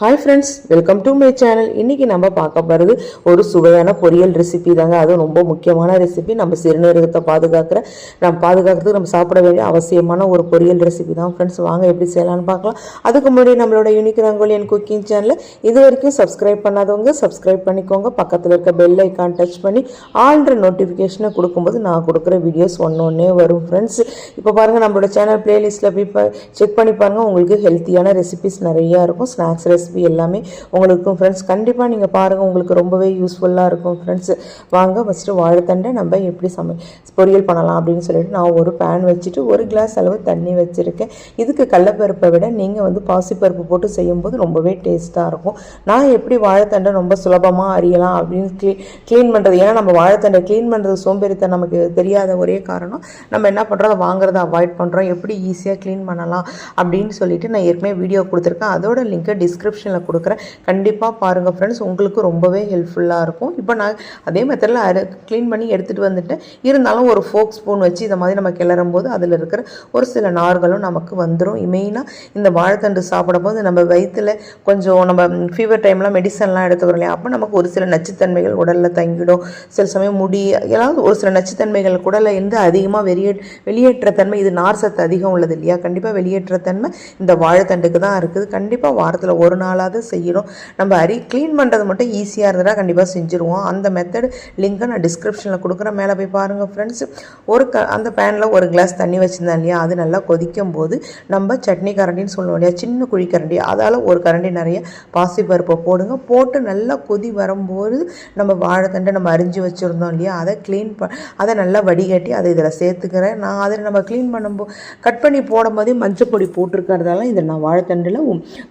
Hi friends welcome to my channel இன்றைக்கி நம்ம பார்க்க போகிறது ஒரு சுவையான பொரியல் ரெசிபி தாங்க. அதுவும் ரொம்ப முக்கியமான ரெசிபி நம்ம சிறுநீரகத்தை பாதுகாக்கிற நம்ம பாதுகாக்கிறதுக்கு நம்ம சாப்பிட வேண்டிய அவசியமான ஒரு பொரியல் ரெசிபி தான் ஃப்ரெண்ட்ஸ் வாங்க எப்படி செய்யலாம்னு பார்க்கலாம். அதுக்கு முன்னாடி நம்மளோட யூனிக் ரங்கோலியன் குக்கிங் சேனலை இது வரைக்கும் சப்ஸ்கிரைப் பண்ணாதவங்க சப்ஸ்கிரைப் பண்ணிக்கோங்க. பக்கத்தில் இருக்க பெல் ஐக்கான் டச் பண்ணி ஆல்ரெடி நோட்டிஃபிகேஷனை கொடுக்கும்போது நான் கொடுக்குற வீடியோஸ் ஒன்று ஒன்றே வரும் ஃப்ரெண்ட்ஸ் இப்போ பாருங்கள் நம்மளோட சேனல் பிளேலிஸ்ட்டில் போய் செக் பண்ணி பாருங்கள் உங்களுக்கு ஹெல்த்தியான ரெசிபிஸ் நிறையா இருக்கும். ஸ்நாக்ஸ் ரெசிபி எல்லாமே உங்களுக்கு இருக்கும். ஃப்ரெண்ட்ஸ் கண்டிப்பாக நீங்கள் பாருங்கள் உங்களுக்கு ரொம்பவே யூஸ்ஃபுல்லாக இருக்கும். ஃப்ரெண்ட்ஸ் வாங்க ஃபஸ்ட்டு வாழைத்தண்டை நம்ம எப்படி சமை பொரியல் பண்ணலாம் அப்படின்னு சொல்லிட்டு நான் ஒரு பேன் வச்சுட்டு ஒரு கிளாஸ் அளவு தண்ணி வச்சுருக்கேன். இதுக்கு கடலப்பருப்பை விட நீங்கள் வந்து பாசிப்பருப்பு போட்டு செய்யும்போது ரொம்பவே டேஸ்ட்டாக இருக்கும். நான் எப்படி வாழைத்தண்டை ரொம்ப சுலபமாக அறியலாம் அப்படின்னு க்ளீ க்ளீன் பண்ணுறது ஏன்னா நம்ம வாழைத்தண்டை க்ளீன் பண்ணுறது சோம்பேறித்தனம் நமக்கு தெரியாத ஒரே காரணம் நம்ம என்ன பண்ணுறோம் அதை வாங்குறத அவாய்ட் பண்ணுறோம் எப்படி ஈஸியாக க்ளீன் பண்ணலாம் அப்படின்னு சொல்லிட்டு நான் ஏற்கனவே வீடியோ கொடுத்துருக்கேன். அதோட லிங்க்கை டிஸ்கிரிப்ஷனில் கொடுக்குறேன். கண்டிப்பாக பாருங்கள் ஃப்ரெண்ட்ஸ் உங்களுக்கு ரொம்பவே ஹெல்ப்ஃபுல்லாக இருக்கும். இப்போ நான் அதே மெத்தடில் அரை க்ளீன் பண்ணி எடுத்துகிட்டு வந்துட்டேன். இருந்தாலும் ஒரு ஃபோக் ஸ்பூன் வச்சு இந்த மாதிரி நம்ம கிளறும் போது அதில் இருக்கிற ஒரு சில நார்களும் நமக்கு வந்துடும் மெயினாக இந்த வாழைத்தண்டு சாப்பிடும்போது நம்ம வயிற்றில் கொஞ்சம் நம்ம ஃபீவர் டைம்லாம் மெடிசன்லாம் எடுத்துக்கிறோம் இல்லையா? அப்போ நமக்கு ஒரு சில நச்சுத்தன்மைகள் உடலில் தங்கிடும். சில சமயம் முடி ஏதாவது ஒரு சில நச்சுத்தன்மைகள் குடலில் இருந்து அதிகமாக வெளியே வெளியேற்றத்தன்மை இது நார் சத்து அதிகம் உள்ளது இல்லையா? கண்டிப்பாக வெளியேற்றத்தன்மை இந்த வாழைத்தண்டுக்கு தான் இருக்குது. கண்டிப்பாக வாரத்தில் ஒரு நாளாவது செய்யணும். நம்ம அரி க்ளீன் பண்ணுறது மட்டும் ஈஸியாக இருந்ததா கண்டிப்பாக செஞ்சுருவோம். அந்த மெத்தட் லிங்கை நான் டிஸ்கிரிப்ஷனில் கொடுக்குறேன். மேலே போய் பாருங்கள் ஃப்ரெண்ட்ஸ் ஒரு க அந்த பேனில் ஒரு கிளாஸ் தண்ணி வச்சுருந்தேன் இல்லையா? அது நல்லா கொதிக்கும் போது நம்ம சட்னி கரண்டின்னு சொல்லுவோம் இல்லையா? சின்ன குழி கரண்டி. அதால் ஒரு கரண்டி நிறைய பாசிப்பருப்பை போடுங்க. போட்டு நல்லா கொதி வரும்போது நம்ம வாழைத்தண்டை நம்ம அரிஞ்சு வச்சுருந்தோம் இல்லையா? அதை க்ளீன் ப அதை நல்லா வடிகட்டி அதை இதில் சேர்த்துக்கிறேன். நான் அதில் நம்ம க்ளீன் பண்ணும்போது கட் பண்ணி போடும் போதே மஞ்சள் பொடி போட்டிருக்கிறதால இதில் நான் வாழைத்தண்டில்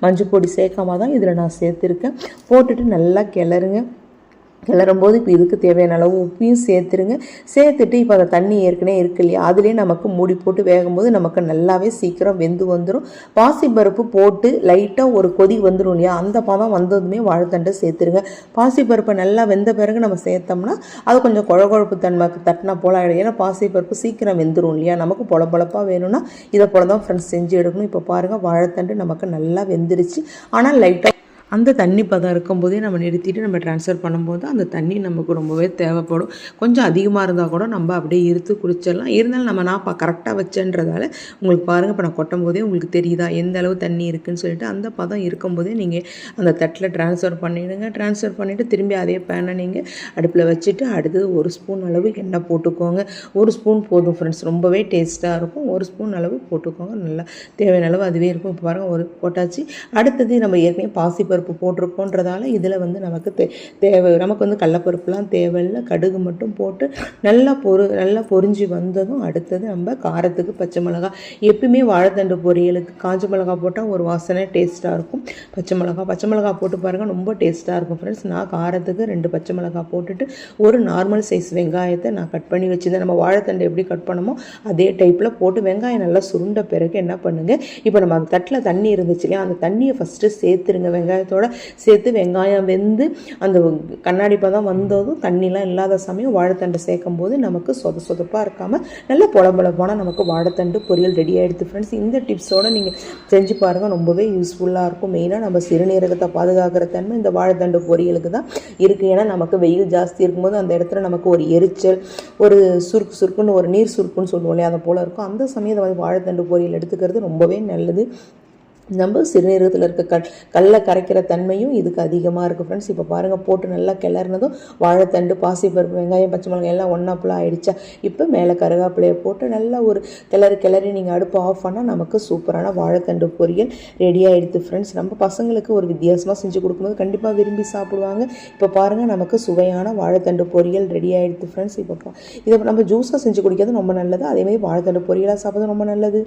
மஞ்சள் பொடி சேர்க்காம தான் இதில் நான் சேர்த்துருக்கேன். போட்டுட்டு நல்லா கிளறுங்க. கிளறும்போது இப்போ இதுக்கு தேவையான அளவு உப்பையும் சேர்த்துருங்க. சேர்த்துட்டு இப்போ அந்த தண்ணி ஏற்கனவே இருக்கு இல்லையா? அதுலேயே நமக்கு மூடி போட்டு வேகும்போது நமக்கு நல்லாவே சீக்கிரம் வெந்து வந்துடும் பாசிப்பருப்பு போட்டு லைட்டாக ஒரு கொதி வந்துடும் இல்லையா? அந்த பதம் வந்ததுமே வாழைத்தண்டை சேர்த்துருங்க. பாசிப்பருப்பை நல்லா வெந்த பிறகு நம்ம சேர்த்தோம்னா அது கொஞ்சம் குழகுழப்பு தன்மைக்கு தன்மை தட்டினா போல ஆகிடும் ஏன்னா பாசிப்பருப்பு சீக்கிரம் வெந்துடும் இல்லையா? நமக்கு பொல பொழப்பாக வேணும்னா இதை போல தான் ஃப்ரெண்ட்ஸ் செஞ்சு எடுக்கணும். இப்போ பாருங்கள் வாழைத்தண்டு நமக்கு நல்லா வெந்துருச்சு. ஆனால் லைட்டாக அந்த தண்ணி பதம் இருக்கும்போதே நம்ம நிறுத்திட்டு நம்ம ட்ரான்ஸ்ஃபர் பண்ணும்போது அந்த தண்ணி நமக்கு ரொம்பவே தேவைப்படும். கொஞ்சம் அதிகமாக இருந்தால் கூட நம்ம அப்படியே இருத்து குடிச்சிடலாம். இருந்தாலும் நம்ம நான் பா கரெக்டாக வச்சேன்றதால உங்களுக்கு பாருங்கள் இப்போ நான் கொட்டும் போதே உங்களுக்கு தெரியுதா? எந்த அளவு தண்ணி இருக்குதுன்னு சொல்லிட்டு அந்த பதம் இருக்கும்போதே நீங்கள் அந்த தட்டில் ட்ரான்ஸ்ஃபர் பண்ணிவிடுங்க ட்ரான்ஸ்ஃபர் பண்ணிவிட்டு திரும்பி அதே பேனை நீங்கள் அடுப்பில் வச்சுட்டு அடுத்தது ஒரு ஸ்பூன் அளவு எண்ணெய் போட்டுக்கோங்க. ஒரு ஸ்பூன் போதும் ஃப்ரெண்ட்ஸ் ரொம்பவே டேஸ்ட்டாக இருக்கும். ஒரு ஸ்பூன் அளவு போட்டுக்கோங்க. நல்லா தேவையான அளவு அதுவே இருக்கும். இப்போ பாருங்கள் ஒரு போட்டாச்சு அடுத்தது நம்ம ஏற்கனவே பாசிப்பருப்பு கடலைப்பருப்பு போட்டிருக்கோன்றதால இதில் வந்து நமக்கு தே தேவை. நமக்கு வந்து கடலப்பருப்புலாம் தேவையில்லை. கடுகு மட்டும் போட்டு நல்லா பொரு நல்லா பொரிஞ்சு வந்ததும் அடுத்தது நம்ம காரத்துக்கு பச்சை மிளகா. எப்பயுமே வாழைத்தண்டு பொரியலுக்கு காஞ்ச மிளகா போட்டால் ஒரு வாசனை டேஸ்ட்டாக இருக்கும். பச்சை மிளகா பச்சை மிளகா போட்டு பாருங்கள் ரொம்ப டேஸ்ட்டாக இருக்கும் ஃப்ரெண்ட்ஸ் நான் காரத்துக்கு ரெண்டு பச்சை மிளகா போட்டுட்டு ஒரு நார்மல் சைஸ் வெங்காயத்தை நான் கட் பண்ணி வச்சுருந்தேன் நம்ம வாழைத்தண்டு எப்படி கட் பண்ணமோ அதே டைப்பில் போட்டு வெங்காயம் நல்லா சுருண்ட பிறகு என்ன பண்ணுங்கள் இப்போ நம்ம அந்த தட்டில் தண்ணி இருந்துச்சு இல்லையா? அந்த தண்ணியை ஃபஸ்ட்டு சேர்த்துருங்க வெங்காயத்தை. வெங்காயத்தோடு சேர்த்து வெங்காயம் வெந்து அந்த கண்ணாடி பதம் வந்ததும் தண்ணிலாம் இல்லாத சமயம் வாழைத்தண்டு சேர்க்கும் போது நமக்கு சொத சொதப்பாக இருக்காமல் நல்ல பொலபொலப்பான நமக்கு வாழைத்தண்டு பொரியல் ரெடி ஆகிடுது ஃப்ரெண்ட்ஸ் இந்த டிப்ஸோடு நீங்கள் செஞ்சு பாருங்கள் ரொம்பவே யூஸ்ஃபுல்லாக இருக்கும். மெயினாக நம்ம சிறுநீரகத்தை பாதுகாக்கிற தன்மை இந்த வாழைத்தண்டு பொரியலுக்கு தான் இருக்குது ஏன்னா நமக்கு வெயில் ஜாஸ்தி இருக்கும்போது அந்த இடத்துல நமக்கு ஒரு எரிச்சல் ஒரு சுருக்கு சுருக்குன்னு ஒரு நீர் சுருக்குன்னு சொல்லுவோம் இல்லையா? அதை போல் இருக்கும். அந்த சமயத்தை வந்து வாழைத்தண்டு பொரியல் எடுத்துக்கிறது ரொம்பவே நல்லது. நம்ம சிறுநீரகத்தில் இருக்க கல் கல்லை கரைக்கிற தன்மையும் இதுக்கு அதிகமாக இருக்குது ஃப்ரெண்ட்ஸ் இப்போ பாருங்கள் போட்டு நல்லா கிளறினதும் வாழைத்தண்டு பாசிப்பருப்பு வெங்காயம் பச்சை மிளகாய் எல்லாம் ஒன்றாப்புல ஆயிடுச்சா? இப்போ மேலே கருகாப்பிலையை போட்டு நல்லா ஒரு கிளறி கிளறி நீங்கள் அடுப்பு ஆஃப் பண்ணால் நமக்கு சூப்பரான வாழைத்தண்டு பொரியல் ரெடி ஆகிடுது ஃப்ரெண்ட்ஸ் நம்ம பசங்களுக்கு ஒரு வித்தியாசமாக செஞ்சு கொடுக்கும்போது கண்டிப்பாக விரும்பி சாப்பிடுவாங்க. இப்போ பாருங்கள் நமக்கு சுவையான வாழைத்தண்டு பொரியல் ரெடி ஆகிடுது ஃப்ரெண்ட்ஸ் இப்போ இதை நம்ம ஜூஸாக செஞ்சு குடிக்கிறது ரொம்ப நல்லது. அதேமாதிரி வாழைத்தண்டு பொரியலாக சாப்பிட்றது ரொம்ப நல்லது.